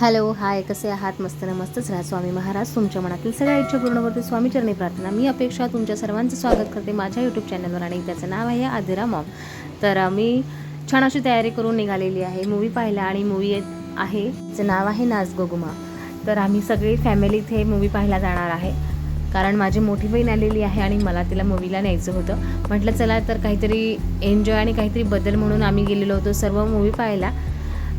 Hello hi कसे आहात? मस्त नमस्तच राहा स्वामी महाराज. तुमच्या मनातील सगळ्या इच्छा पूर्ण करते स्वामी चरणी प्रार्थना. मी अपेक्षा तुमच्या सर्वांचं स्वागत करते माझ्या यूट्यूब चॅनलवर आणि त्याचं नाव आहे आदिरा मॉम. तर मी छान अशी तयारी करून निघालेली आहे. मूवी पाहिला आणि मूवी आहे. त्याचं नाव आहे नाच गोगुमा. तर आम्ही सगळी फॅमिली इथे मूवी पाहायला जाणार आहे. कारण माझी मोठी बहीण आलेली आहे आणि मला तिला मूवीला न्यायचं होतं. म्हटलं चला तर काहीतरी एन्जॉय आणि काहीतरी बदल म्हणून आम्ही गेलेलो होतो. सर्व मूवी पाहायला.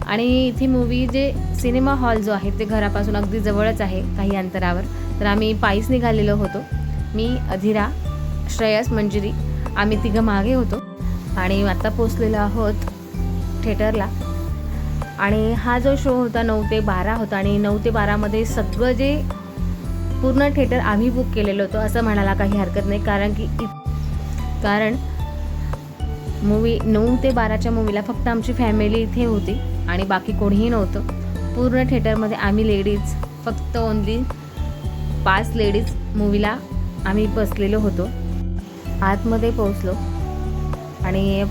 आणि इथे मूवी जे सिनेमा हॉल जो आहे ते घरापासून अगदी जवळच आहे काही अंतरावर. तर आम्ही पायीच निघालेलो होतो. मी अधिरा श्रेयस मंजिरी आम्ही तिघं मागे होतो. आणि आता पोचलेलो आहोत थिएटरला आणि हा जो शो होता नऊ ते बारा होता. आणि नऊ ते बारामध्ये सगळं जे पूर्ण थिएटर आम्ही बुक केलेलं होतं असं म्हणायला काही हरकत नाही. कारण की कारण मूवी नऊ ते बाराच्या मूवीला फक्त आमची फॅमिली इथे होती. आणि बाकी कोणीही नव्हतं. पूर्ण थिएटरमध्ये आम्ही लेडीज फक्त ओनली पाच लेडीज मूवीला आम्ही बसलेलो होतो. आतमध्ये पोहोचलो आणि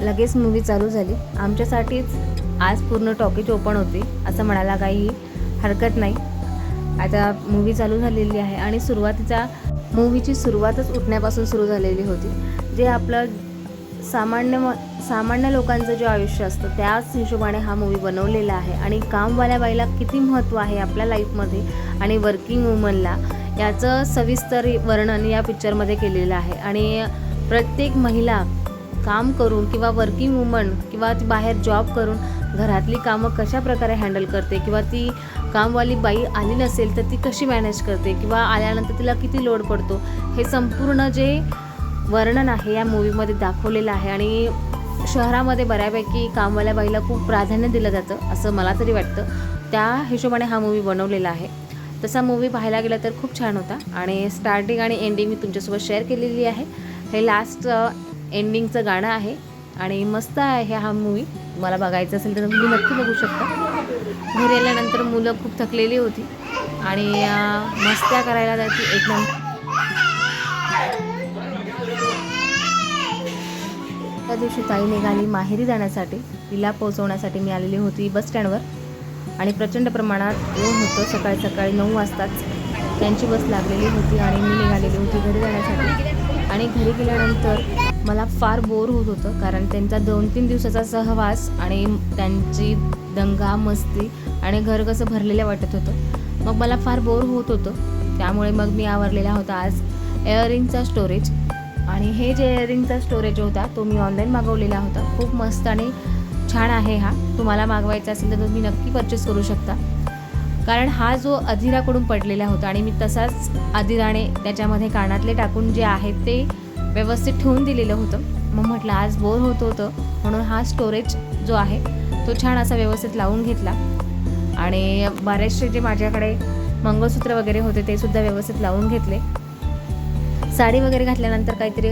लगेच मूवी चालू झाली. आमच्यासाठीच आज पूर्ण टॉकीज ओपन होती. असं म्हणायला काही हरकत नाही. आता मूवी चालू झालेली आहे आणि सुरुवातीचा मूवीची सुरुवातच उठण्यापासून सुरू झालेली होती. जे आपलं सामान्य म सामान्य लोकांचं जे आयुष्य असतं त्याच हिशोबाने हा मूवी बनवलेला आहे. आणि कामवाल्या बाईला किती महत्त्व आहे आपल्या लाईफमध्ये आणि वर्किंग वुमनला याचं सविस्तर वर्णन या पिक्चरमध्ये केलेलं आहे. आणि प्रत्येक महिला काम करून किंवा वर्किंग वुमन किंवा ती बाहेर जॉब करून घरातली कामं कशा प्रकारे हँडल करते किंवा ती कामवाली बाई आली नसेल तर ती कशी मॅनेज करते किंवा आल्यानंतर तिला किती लोड पडतो हे संपूर्ण जे वर्णन आहे या मूवीमध्ये दाखवलेलं आहे आणि शहरामध्ये बऱ्यापैकी कामवाल्या बाईला खूप प्राधान्य दिलं जातं असं मला तरी वाटतं. त्या हिशोबाने हा मूवी बनवलेला आहे. तसा मूवी पाहायला गेला तर खूप छान होता आणि स्टार्टिंग आणि एंडिंग मी तुमच्यासोबत शेअर केलेली आहे. हे लास्ट एंडिंगचं गाणं आहे आणि मस्त आहे हा मूवी मला बघायचं असेल तर तुम्ही नक्की बघू शकता. घरी आल्यानंतर मुलं खूप थकलेली होती आणि मस्त्या करायला जायची एक त्या दिवशी ताई निघाली माहेरी जाण्यासाठी. तिला पोहोचवण्यासाठी मी आलेली होती बस स्टँडवर. आणि प्रचंड प्रमाणात ऊन होतं. सकाळी सकाळी नऊ वाजताच त्यांची बस लागलेली होती आणि मी निघालेली होती घरी जाण्यासाठी. आणि घरी गेल्यानंतर मला फार बोर होत होतं कारण त्यांचा दोन तीन दिवसाचा सहवास आणि त्यांची दंगा मस्ती आणि घर कसं भरलेलं वाटत होतं. मग मला फार बोर होत होतं. त्यामुळे मग मी आवरलेला होता आज. एअरिंगचा स्टोरेज. आणि हे जे इयरिंगचा स्टोरेज होता तो मी ऑनलाईन मागवलेला होता. खूप मस्त आणि छान आहे हा. तुम्हाला मागवायचा असेल तर तुम्ही नक्की परचेस करू शकता. कारण हा जो अधिराकडून पडलेला होता आणि मी तसाच अधिराने त्याच्यामध्ये कानातले टाकून जे आहे ते व्यवस्थित ठेवून दिलेलं होतं. मग म्हटलं आज बोर होत होतं. म्हणून हा स्टोरेज जो आहे तो छान असा व्यवस्थित लावून घेतला. आणि बरेचसे जे माझ्याकडे मंगळसूत्र वगैरे होते ते सुद्धा व्यवस्थित लावून घेतले. साडी वगैरे घातल्यानंतर काहीतरी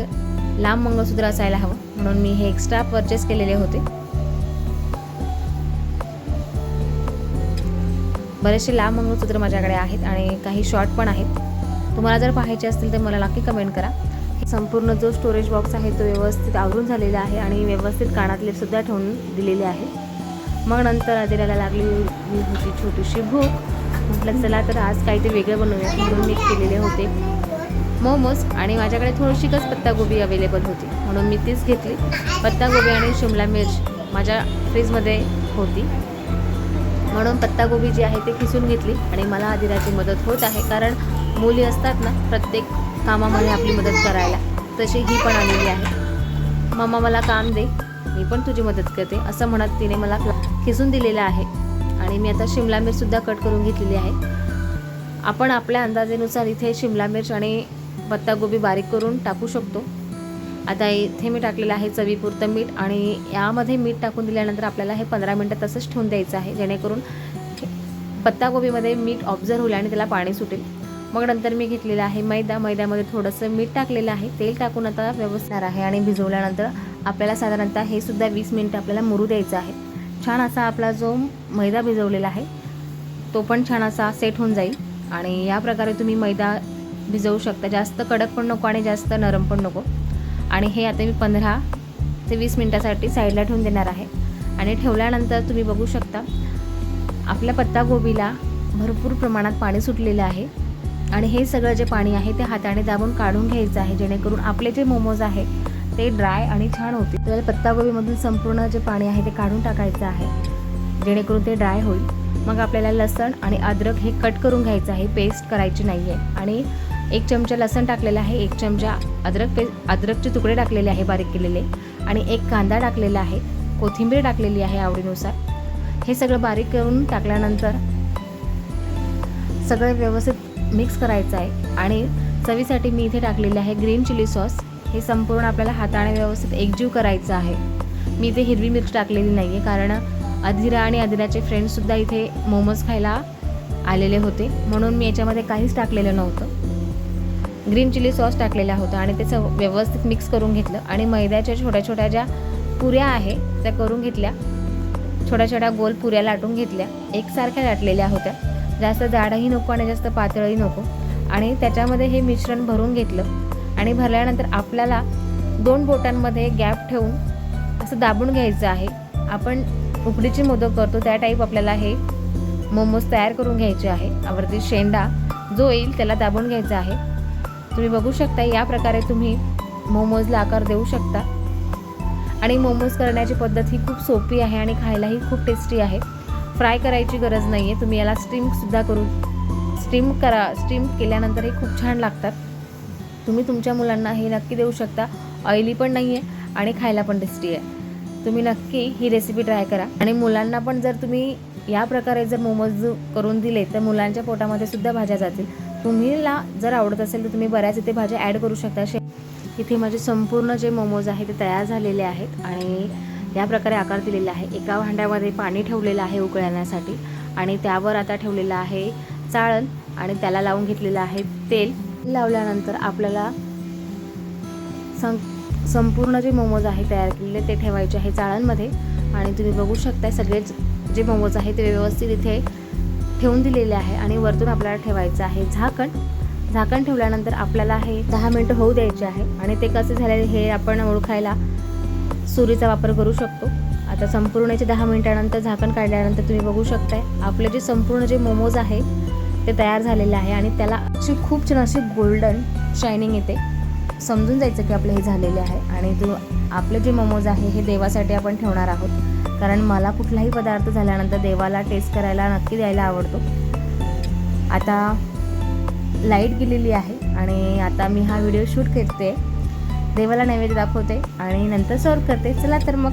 लांब मंगळसूत्र असायला हवं. म्हणून मी हे एक्स्ट्रा परचेस केलेले होते. बरेचसे लांब मंगळसूत्र माझ्याकडे आहेत आणि काही शॉर्ट पण आहेत. तुम्हाला जर पाहायचे असतील तर मला नक्की कमेंट करा. संपूर्ण जो स्टोरेज बॉक्स आहे तो व्यवस्थित आवरून झालेला आहे आणि व्यवस्थित कानातले सुद्धा ठेवून दिलेले आहे. मग नंतर आदिराला लागली होती छोटीशी भूक. म्हटलं चला तर आज काहीतरी वेगळं बनवूया. म्हणून मी केलेले होते. मोमोज आणि माझ्याकडे थोडीशीच पत्तागोबी अवेलेबल होती. म्हणून मी तीच घेतली. पत्तागोबी आणि शिमला मिर्च माझ्या फ्रीजमध्ये होती. म्हणून पत्तागोबी जी आहे ते खिसून घेतली आणि मला आदिराची मदत होत आहे. कारण मुली असतात ना प्रत्येक कामामध्ये आपली मदत करायला. तशी ही पण आलेली आहे. मम्मा मला काम दे मी पण तुझी मदत करते असं म्हणत तिने मला खिसून दिलेलं आहे. आणि मी आता शिमला मिरचसुद्धा कट करून घेतलेली आहे. आपण आपल्या अंदाजेनुसार इथे शिमला मिर्च आणि पत्तागोबी बारीक करून टाकू शकतो. आता इथे मी टाकलेलं आहे चवीपुरतं मीठ आणि यामध्ये मीठ टाकून दिल्यानंतर आपल्याला हे पंधरा मिनटं तसंच ठेवून द्यायचं आहे. जेणेकरून पत्तागोबीमध्ये मीठ ऑब्झर्व होईल आणि त्याला पाणी सुटेल. मग नंतर मी घेतलेलं आहे मैदा. मैद्यामध्ये थोडंसं मीठ टाकलेलं आहे. तेल टाकून आता व्यवस्थित आहे आणि भिजवल्यानंतर आपल्याला साधारणतः हे सुद्धा वीस मिनटं आपल्याला मुरू द्यायचं आहे. छान असा आपला जो मैदा भिजवलेला आहे तो पण छान असा सेट होऊन जाईल. आणि या प्रकारे तुम्ही मैदा भिजवू शकता. जास्त कडक पण नको आणि जास्त नरम पण नको. आणि हे आता मी पंधरा ते वीस मिनटासाठी साईडला ठेवून देणार आहे. आणि ठेवल्यानंतर तुम्ही बघू शकता आपल्या पत्तागोबीला भरपूर प्रमाणात पाणी सुटलेलं आहे. आणि हे सगळं जे पाणी आहे ते हाताने दाबून काढून घ्यायचं आहे. जेणेकरून आपले जे मोमोज आहे ते ड्राय आणि छान होतील. तर पत्तागोबीमधून संपूर्ण जे पाणी आहे ते काढून टाकायचं आहे. जेणेकरून ते ड्राय होईल. मग आपल्याला लसण आणि अद्रक हे कट करून घ्यायचं आहे. पेस्ट करायची नाही आहे आणि एक चमचा लसण टाकलेला आहे एक चमचा अद्रक पे अद्रकचे तुकडे टाकलेले आहे बारीक केलेले आणि एक कांदा टाकलेला आहे कोथिंबीर टाकलेली आहे आवडीनुसार. हे सगळं बारीक करून टाकल्यानंतर सगळं व्यवस्थित मिक्स करायचं आहे आणि चवीसाठी मी इथे टाकलेले आहे ग्रीन चिली सॉस. हे संपूर्ण आपल्याला हाताने व्यवस्थित एकजीव करायचं आहे. मी इथे हिरवी मिरची टाकलेली नाही आहे कारण अधिरा आणि अधिराचे फ्रेंड्ससुद्धा इथे मोमोज खायला आलेले होते. म्हणून मी याच्यामध्ये काहीच टाकलेलं नव्हतं. ग्रीन चिली सॉस टाकलेला होता आणि त्याचं व्यवस्थित मिक्स करून घेतलं. आणि मैद्याच्या छोट्या छोट्या ज्या पुऱ्या आहे त्या करून घेतल्या. छोट्या छोट्या गोल पुऱ्या लाटून घेतल्या. एकसारख्या लाटलेल्या होत्या. जास्त जाडही नको आणि जास्त पातळही नको. आणि त्याच्यामध्ये हे मिश्रण भरून घेतलं. आणि भरल्यानंतर आपल्याला दोन बोटांमध्ये गॅप ठेवून असं दाबून घ्यायचं आहे. आपण उकडीचे मोदक करतो त्या टाईप आपल्याला हे मोमोज तयार करून घ्यायचे आहे. वरती शेंडा जो येईल त्याला दाबून घ्यायचा आहे. तुम्ही बघू शकता या प्रकारे तुम्ही मोमोजला आकार देऊ शकता. आणि मोमोज करण्याची पद्धत ही खूप सोपी आहे आणि खायलाही खूप टेस्टी आहे. फ्राय करायची गरज नाही आहे तुम्ही याला स्टीमसुद्धा करू स्टीम करा स्टीम केल्यानंतर हे खूप छान लागतात. तुम्ही तुमच्या मुलांना हे नक्की देऊ शकता. ऑइली पण नाही आहे आणि खायला पण टेस्टी आहे. तुम्ही नक्की ही रेसिपी ट्राय करा. आणि मुलांना पण जर तुम्ही या प्रकारे जर मोमोज करून दिले तर मुलांच्या पोटामध्ये सुद्धा भाज्या जातील. तुम्हीला जर आवडत असेल तर तुम्ही बऱ्याच इथे भाज्या ॲड करू शकता. शे इथे माझे संपूर्ण जे मोमोज आहे ते तयार झालेले आहेत आणि या प्रकारे आकार दिलेला आहे. एका भांड्यामध्ये पाणी ठेवलेलं आहे उकळण्यासाठी आणि त्यावर आता ठेवलेलं आहे चाळण आणि त्याला लावून घेतलेलं आहे तेल. लावल्यानंतर आपल्याला सं संपूर्ण जे मोमोज आहे तयार केलेले ते ठेवायचे आहे चाळणमध्ये. आणि तुम्ही बघू शकता सगळेच जे मोमोज आहे ते व्यवस्थित इथे ठेवून दिलेले आहे आणि वरतून आपल्याला ठेवायचं आहे झाकण. झाकण ठेवल्यानंतर आपल्याला हे दहा मिनटं होऊ द्यायचे आहे आणि ते कसे झाले हे आपण ओळखायला सुरीचा वापर करू शकतो. आता संपूर्णचे दहा मिनटानंतर झाकण काढल्यानंतर तुम्ही बघू शकताय आपले जे संपूर्ण जे मोमोज आहे ते तयार झालेले आहे आणि त्याला अशी खूप छान अशी गोल्डन शायनिंग येते. समजून जायचं की आपलं हे झालेले आहे आणि तो आपले जे मोमोज आहे हे देवासाठी आपण ठेवणार आहोत. कारण मला कुठलाही पदार्थ झाल्यानंतर देवाला टेस्ट करायला नक्की द्यायला आवडतो. आता लाइट गेलेली आहे आणि आता मी हा व्हिडिओ शूट करते. देवाला नैवेद्य दाखवते आणि नंतर सर्व करते. चला तर मग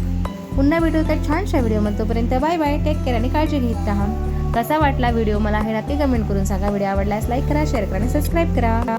पुन्हा भेटू त्या छानशा व्हिडिओमध्ये तोपर्यंत बाय बाय टेक केअर आणि काळजी घेत राहा. कसा वाटला व्हिडिओ मला हे नक्की कमेंट करून सांगा. व्हिडिओ आवडल्यास लाईक करा शेअर करा आणि सबस्क्राईब करा.